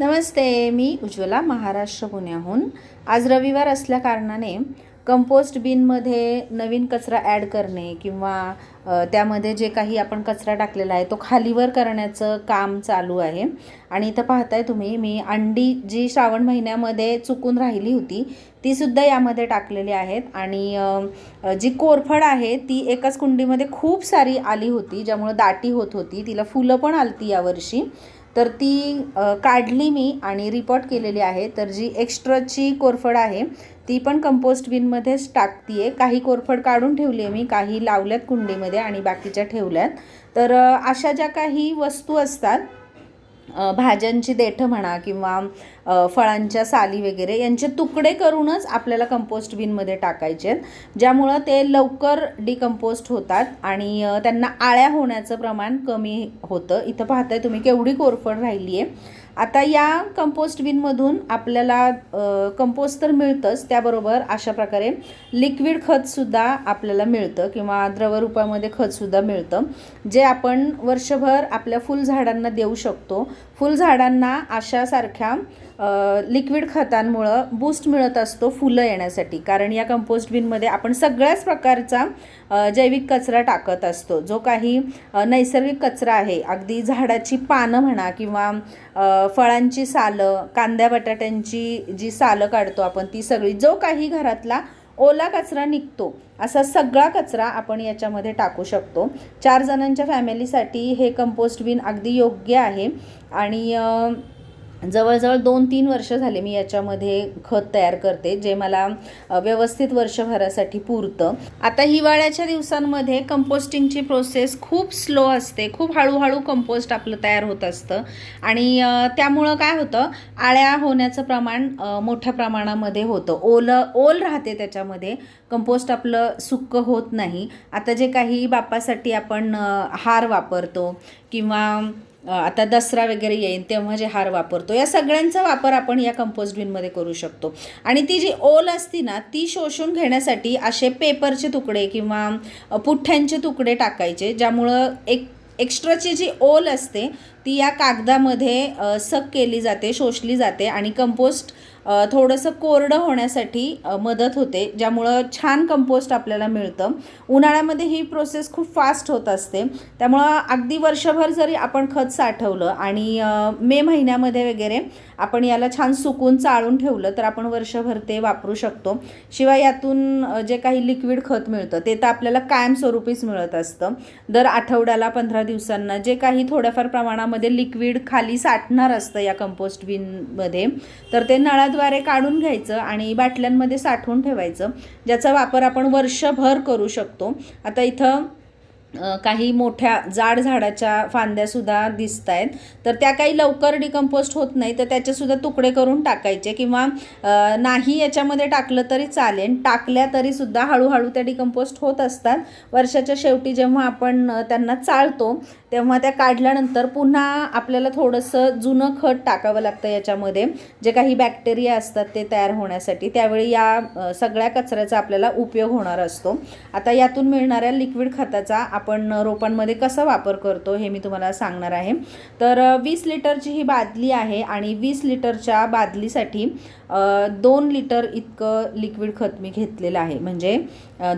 नमस्ते मी उज्ज्वला महाराष्ट्र पुण्याहून. आज रविवार असल्या कारणाने कंपोस्ट बिनमध्ये नवीन कचरा ॲड करणे किंवा त्यामध्ये जे काही आपण कचरा टाकलेला आहे तो खालीवर करण्याचं काम चालू आहे. आणि इथं पाहताय तुम्ही मी अंडी जी श्रावण महिन्यामध्ये चुकून राहिली होती तीसुद्धा यामध्ये टाकलेली आहेत. आणि जी कोरफड आहे ती एकाच कुंडीमध्ये खूप सारी आली होती ज्यामुळं दाटी होत होती. तिला फुलं पण आलती यावर्षी. तर ती काढली मी आणि रिपोर्ट केलेली आहे. तर जी एक्स्ट्राची कोरफड आहे ती पण कंपोस्ट बिनमध्येच टाकते आहे काही कोरफड काढून ठेवली आहे मी काही लावल्यात कुंडीमध्ये आणि बाकीच्या ठेवल्यात. तर अशा ज्या काही वस्तू असतात भाज्यांची देठं म्हणा किंवा फळांच्या साली वगैरे यांचे तुकडे करूनच आपल्याला कंपोस्ट बिनमध्ये टाकायचे आहेत. ज्यामुळं ते लवकर डिकम्पोस्ट होतात आणि त्यांना आळ्या होण्याचं प्रमाण कमी होतं. इथं पाहताय तुम्ही केवढी कोरफड राहिली आहे आता या कंपोस्ट बिनमधून आपल्याला कंपोस्ट तर मिळतंच त्याबरोबर अशा प्रकारे लिक्विड खतसुद्धा आपल्याला मिळतं किंवा द्रवरूपामध्ये खतसुद्धा मिळतं जे आपण वर्षभर आपल्या फुलझाडांना देऊ शकतो. फुलझाडांना अशासारख्या लिक्विड खतांमुळं बूस्ट मिळत असतो फुलं येण्यासाठी. कारण या कंपोस्ट बिनमध्ये आपण सगळ्याच प्रकारचा जैविक कचरा टाकत असतो. जो काही नैसर्गिक कचरा आहे अगदी झाडाची पानं म्हणा किंवा फळांची सालं कांद्या बटाट्यांची जी सालं काढतो आपण ती सगळी जो काही घरातला ओला कचरा निघतो असा सगळा कचरा आपण याच्यामध्ये टाकू शकतो. चार जणांच्या फॅमिलीसाठी हे कंपोस्ट बिन अगदी योग्य आहे. आणि जवळजवळ दोन तीन वर्ष झाले मी याच्यामध्ये खत तयार करते जे मला व्यवस्थित वर्षभरासाठी पुरतं. आता हिवाळ्याच्या दिवसांमध्ये कंपोस्टिंगची प्रोसेस खूप स्लो असते खूप हळूहळू कंपोस्ट आपलं तयार होत असतं. आणि त्यामुळं काय होतं आळ्या होण्याचं प्रमाण मोठ्या प्रमाणामध्ये होतं. ओल ओल राहते त्याच्यामध्ये कंपोस्ट आपलं सुक्क होत नाही. आता जे काही बापासाठी आपण हार वापरतो किंवा आता दसरा वगैरे येईल तेव्हा जे हार वापरतो या सगळ्यांचा वापर आपण या कंपोस्ट बिनमध्ये करू शकतो. आणि ती जी ओल असती ना ती शोषून घेण्यासाठी असे पेपरचे तुकडे किंवा पुठ्ठ्यांचे तुकडे टाकायचे ज्यामुळं एक एक्स्ट्राची जी ओल असते ती या कागदामध्ये सक केली जाते शोषली जाते आणि कंपोस्ट थोडंसं कोरडं होण्यासाठी मदत होते ज्यामुळं छान कंपोस्ट आपल्याला मिळतं. उन्हाळ्यामध्ये ही प्रोसेस खूप फास्ट होत असते. त्यामुळं अगदी वर्षभर जरी आपण खत साठवलं आणि मे महिन्यामध्ये वगैरे आपण याला छान सुकून चाळून ठेवलं तर आपण वर्षभर ते वापरू शकतो. शिवाय यातून जे काही लिक्विड खत मिळतं ते तर आपल्याला कायमस्वरूपीच मिळत असतं. दर आठवड्याला पंधरा दिवसांना जे काही थोड्याफार प्रमाणामध्ये लिक्विड खाली साठणार असतं या कंपोस्ट बिनमध्ये तर ते नळाद्वारे काढून घ्यायचं आणि बाटल्यांमध्ये साठवून ठेवायचं ज्याचा वापर आपण वर्षभर करू शकतो. आता इथं काही मोठ्या जाड झाडाच्या फांद्यासुद्धा दिसत आहेत तर त्या काही लवकर डिकम्पोस्ट होत नाही तर त्याचेसुद्धा तुकडे करून टाकायचे किंवा नाही याच्यामध्ये टाकलं तरी चालेल. टाकल्या तरीसुद्धा हळूहळू त्या डिकम्पोस्ट होत असतात. वर्षाच्या शेवटी जेव्हा आपण त्यांना चाळतो तेव्हा त्या काढल्यानंतर पुन्हा आपल्याला थोडंसं जुनं खत टाकावं लागतं याच्यामध्ये. जे काही बॅक्टेरिया असतात ते तयार होण्यासाठी. त्यावेळी या सगळ्या कचऱ्याचा आपल्याला उपयोग होणार असतो. आता यातून मिळणाऱ्या लिक्विड खताचा आपण रोपांमध्ये कसा वापर करतो हे मी तुम्हाला सांगणार आहे. तर वीस लिटरची ही बादली आहे आणि वीस लिटरच्या बादलीसाठी दोन लिटर इतकं लिक्विड खत मी घेतलेलं आहे. म्हणजे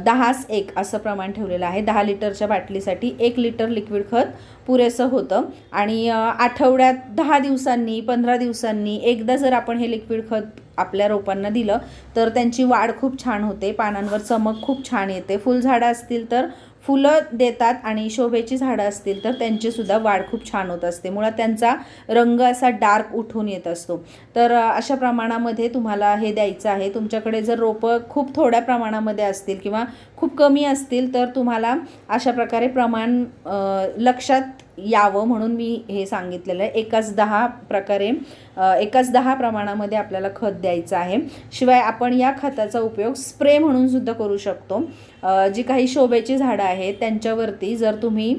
दहाच एक असं प्रमाण ठेवलेलं आहे. दहा लिटरच्या बाटलीसाठी एक लिटर लिक्विड खत पुरेसं होतं. आणि आठवड्यात दहा दिवसांनी पंधरा दिवसांनी एकदा जर आपण हे लिक्विड खत आपल्या रोपांना दिलं तर त्यांची वाढ खूप छान होते पानांवर चमक खूप छान येते. फुलझाडं असतील तर फुलं देतात आणि शोभेची झाडं असतील तर त्यांचीसुद्धा वाढ खूप छान होत असते. मुळात त्यांचा रंग असा डार्क उठून येत असतो. तर अशा प्रमाणामध्ये तुम्हाला हे द्यायचं आहे. तुमच्याकडे जर रोपं खूप थोड्या प्रमाणामध्ये असतील किंवा खूप कमी असतील तर तुम्हाला अशा प्रकारे प्रमाण लक्षात यावं म्हणून मी हे सांगितलेलं आहे. एकाच दहा प्रकारे एकाच दहा प्रमाणामध्ये आपल्याला खत द्यायचं आहे. शिवाय आपण या खताचा उपयोग स्प्रे म्हणून सुद्धा करू शकतो. जी काही शोभेची झाडं आहेत त्यांच्यावरती जर तुम्ही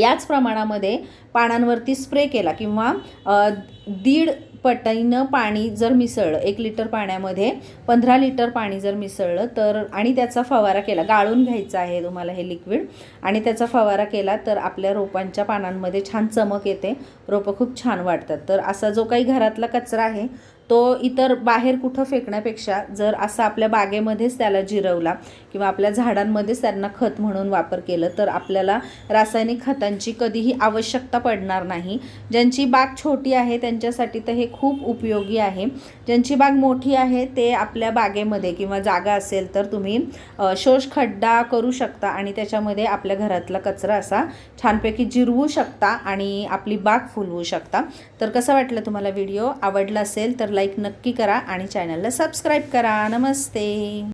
याच प्रमाणामध्ये पानांवरती स्प्रे केला किंवा दीड पटाईनं पाणी जर मिसळलं एक लिटर पाण्यामध्ये पंधरा लिटर पाणी जर मिसळलं तर आणि त्याचा फवारा केला गाळून घ्यायचा आहे तुम्हाला हे लिक्विड आणि त्याचा फवारा केला तर आपल्या रोपांच्या पानांमध्ये छान चमक येते. रोपं खूप छान वाटतात तर असा जो काही घरातला कचरा आहे तो इतर बाहेर कुठं फेकण्यापेक्षा जर असा आपल्या बागेमध्येच त्याला जिरवला किंवा आपल्या झाडांमध्येच त्यांना खत म्हणून वापर केलं तर आपल्याला रासायनिक खतांची कधीही आवश्यकता पडणार नाही. ज्यांची बाग छोटी आहे त्यांच्यासाठी तर हे खूप उपयोगी आहे. ज्यांची बाग मोठी आहे ते आपल्या बागेमध्ये किंवा जागा असेल तर तुम्ही शोष खड्डा करू शकता आणि त्याच्यामध्ये आपल्या घरातला कचरा असा छानपैकी जिरवू शकता आणि आपली बाग फुलवू शकता. तर कसं वाटलं तुम्हाला व्हिडिओ? आवडला असेल तर लाईक नक्की करा आणि चॅनलला सबस्क्राईब करा. नमस्ते.